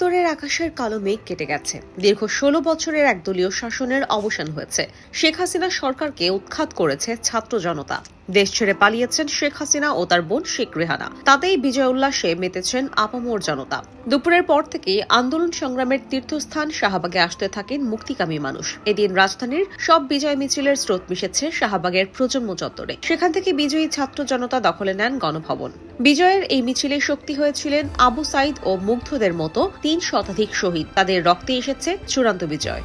এবারের আকাশের কালো মেঘ কেটে গেছে। দীর্ঘ ষোলো বছরের একদলীয় শাসনের অবসান হয়েছে। শেখ হাসিনা সরকারকে উৎখাত করেছে ছাত্র জনতা। দেশ ছেড়ে পালিয়েছেন শেখ হাসিনা ও তার বোন শেখ রেহানা। তাতেই বিজয় উল্লাসে মেতেছেন আপামোর জনতা। দুপুরের পর থেকেই আন্দোলন সংগ্রামের তীর্থস্থান শাহবাগে আসতে থাকেন মুক্তিকামী মানুষ। এদিন রাজধানীর সব বিজয় মিছিলের স্রোত মিশেছে শাহবাগের প্রজন্ম চত্বরে। সেখান থেকে বিজয়ী ছাত্র জনতা দখলে নেন গণভবন। বিজয়ের এই মিছিলে শক্তি হয়েছিলেন আবু সাইদ ও মুগ্ধদের মতো তিন শতাধিক শহীদ। তাদের রক্তে এসেছে চূড়ান্ত বিজয়।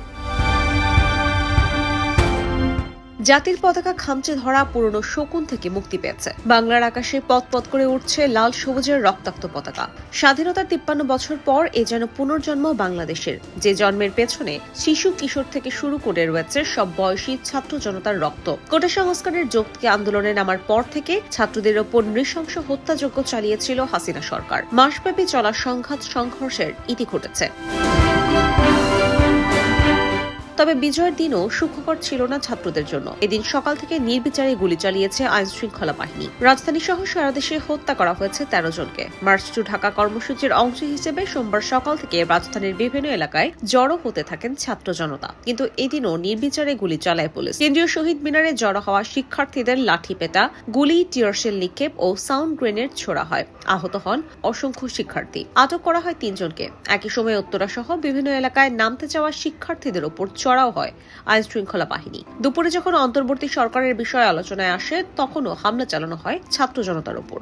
জাতির পতাকা খামচে ধরা পুরনো শকুন থেকে মুক্তি পেয়েছে। বাংলার আকাশে পথ পথ করে উঠছে লাল সবুজের রক্তাক্ত পতাকা। স্বাধীনতার তিপ্পান্ন বছর পর এ যেন পুনর্জন্ম বাংলাদেশের। যে জন্মের পেছনে শিশু কিশোর থেকে শুরু করে রয়েছে সব বয়সী ছাত্র জনতার রক্ত। কোটা সংস্কারের যৌক্তিক আন্দোলনে নামার পর থেকে ছাত্রদের ওপর নৃশংস হত্যাযজ্ঞ চালিয়েছিল হাসিনা সরকার। মাসব্যাপী চলা সংঘাত সংঘর্ষের ইতি ঘটেছে। তবে বিজয়ের দিনও সুখকর ছিল না ছাত্রদের জন্য। এদিন সকাল থেকে নির্বিচারে গুলি চালিয়েছে আইন শৃঙ্খলা বাহিনী। রাজধানী সহ সারা দেশে হত্যা করা হয়েছে তেরো জনকে। মার্চ টু ঢাকা কর্মসূচির অংশ হিসেবে সোমবার সকাল থেকে রাজধানীর বিভিন্ন এলাকায় জড়ো হতে থাকেন ছাত্র জনতা। কিন্তু এদিনও নির্বিচারে গুলি চালায় পুলিশ। কেন্দ্রীয় শহীদ মিনারে জড়ো হওয়া শিক্ষার্থীদের লাঠি পেটা, গুলি টিয়ারশেল নিক্ষেপ ও সাউন্ড গ্রেনেড ছোড়া হয়। আহত হন অসংখ্য শিক্ষার্থী। আটক করা হয় তিনজনকে। একই সময় উত্তরা সহ বিভিন্ন এলাকায় নামতে যাওয়া শিক্ষার্থীদের ওপর চড়াও হয় আইন শৃঙ্খলা বাহিনী। দুপুরে যখন অন্তর্বর্তী সরকারের বিষয়ে আলোচনায় আসে, তখনও হামলা চালানো হয় ছাত্র জনতার ওপর।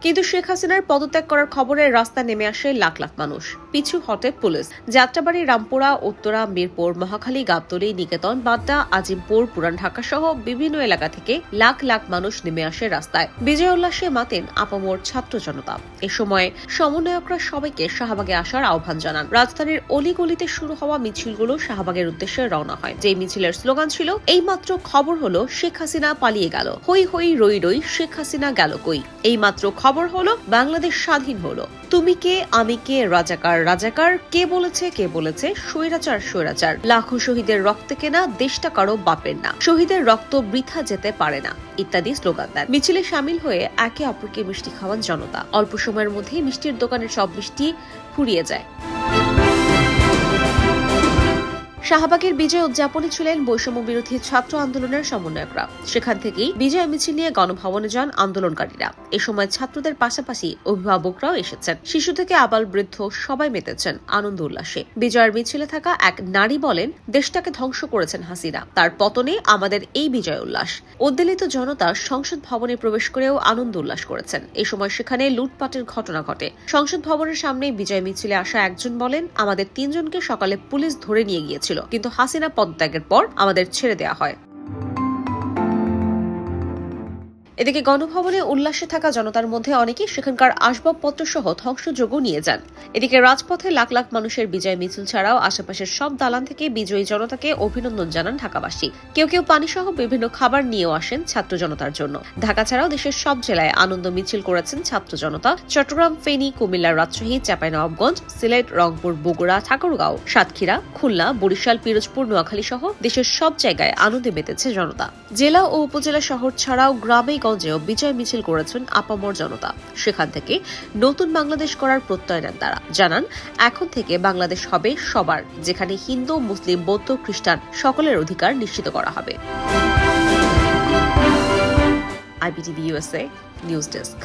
কিন্তু শেখ হাসিনার পদত্যাগ করার খবরে রাস্তা নেমে আসে লাখ লাখ মানুষ। পিছু হটে পুলিশ। যাত্রাবাড়ি রামপুরা, উত্তরা, মিরপুর, মহাখালী, গাবতলী, নিকেতন বাড্ডা আজিমপুর, পুরান ঢাকা সহ বিভিন্ন এলাকা থেকে লাখ লাখ মানুষ নেমে আসে রাস্তায়। বিজয় উল্লাসে মাতেন আপামোর ছাত্র জনতা। এ সময় সমন্বয়করা সবাইকে শাহবাগে আসার আহ্বান জানান। রাজধানীর অলিগলিতে শুরু হওয়া মিছিলগুলো শাহবাগের উদ্দেশ্যে রওনা হয়। যে মিছিলের স্লোগান ছিল, এইমাত্র খবর হলো, শেখ হাসিনা পালিয়ে গেল। হই হই রই রই শেখ হাসিনা গেল কই? এইমাত্র খবর হলো, বাংলাদেশ স্বাধীন হলো। তুমি কে, আমি কে, রাজাকার রাজাকার, কে বলেছে কে বলেছে, স্বৈরাচার স্বৈরাচার। লাখো শহীদের রক্ত কেনা, দেশটা কারও বাপের না। শহীদের রক্ত বৃথা যেতে পারে না, ইত্যাদি স্লোগান দেন। মিছিলে সামিল হয়ে একে অপরকে মিষ্টি খাওয়ান জনতা। অল্প সময়ের মধ্যেই মিষ্টির দোকানের সব মিষ্টি ফুরিয়ে যায়। শাহবাগের বিজয় উদযাপনে ছিলেন বৈষম্য বিরোধী ছাত্র আন্দোলনের সমন্বয়করা। সেখান থেকেই বিজয় মিছিল নিয়ে গণভবনে যান আন্দোলনকারীরা। এ সময় ছাত্রদের পাশাপাশি অভিভাবকরাও এসেছেন। শিশু থেকে আবাল বৃদ্ধ সবাই মেতেছেন আনন্দ উল্লাসে। বিজয়ের মিছিলে থাকা এক নারী বলেন, দেশটাকে ধ্বংস করেছেন হাসিনা। তার পতনে আমাদের এই বিজয় উল্লাস। উদ্বেলিত জনতা সংসদ ভবনে প্রবেশ করেও আনন্দ উল্লাস করেছেন। এ সময় সেখানে লুটপাটের ঘটনা ঘটে। সংসদ ভবনের সামনে বিজয় মিছিলে আসা একজন বলেন, আমাদের তিনজনকে সকালে পুলিশ ধরে নিয়ে গিয়েছিল কিন্তু হাসিনা পদত্যাগের পর আমাদের ছেড়ে দেওয়া হয়। এদিকে গণভবনে উল্লাসে থাকা জনতার মধ্যে অনেকেই সেখানকার আসবাবপত্র সহ ধ্বংসযোগ্য নিয়ে যান। এদিকে রাজপথে লাখ লাখ মানুষের বিজয় মিছিল ছাড়াও আশেপাশের সব দালান থেকে বিজয়ী জনতাকে অভিনন্দন জানান ঢাকাবাসী। কেউ কেউ পানি সহ বিভিন্ন খাবার নিয়েও আসেন ছাত্র জনতার জন্য। ঢাকা ছাড়াও দেশের সব জেলায় আনন্দ মিছিল করেছেন ছাত্র জনতা। চট্টগ্রাম, ফেনী, কুমিল্লা, রাজশাহী, চাঁপাইনবাবগঞ্জ, সিলেট, রংপুর, বগুড়া, ঠাকুরগাঁও, সাতক্ষীরা, খুলনা, বরিশাল, পিরোজপুর নোয়াখালী সহ দেশের সব জায়গায় আনন্দে মেতেছে জনতা। জেলা ও উপজেলা শহর ছাড়াও গ্রামে গঞ্জেও বিজয় মিছিল করেছেন আপামর জনতা। সেখান থেকে নতুন বাংলাদেশ করার প্রত্যয় নেন তারা। জানান, এখন থেকে বাংলাদেশ হবে সবার, যেখানে হিন্দু, মুসলিম, বৌদ্ধ, খ্রিস্টান সকলের অধিকার নিশ্চিত করা হবে। IBTV USA news desk.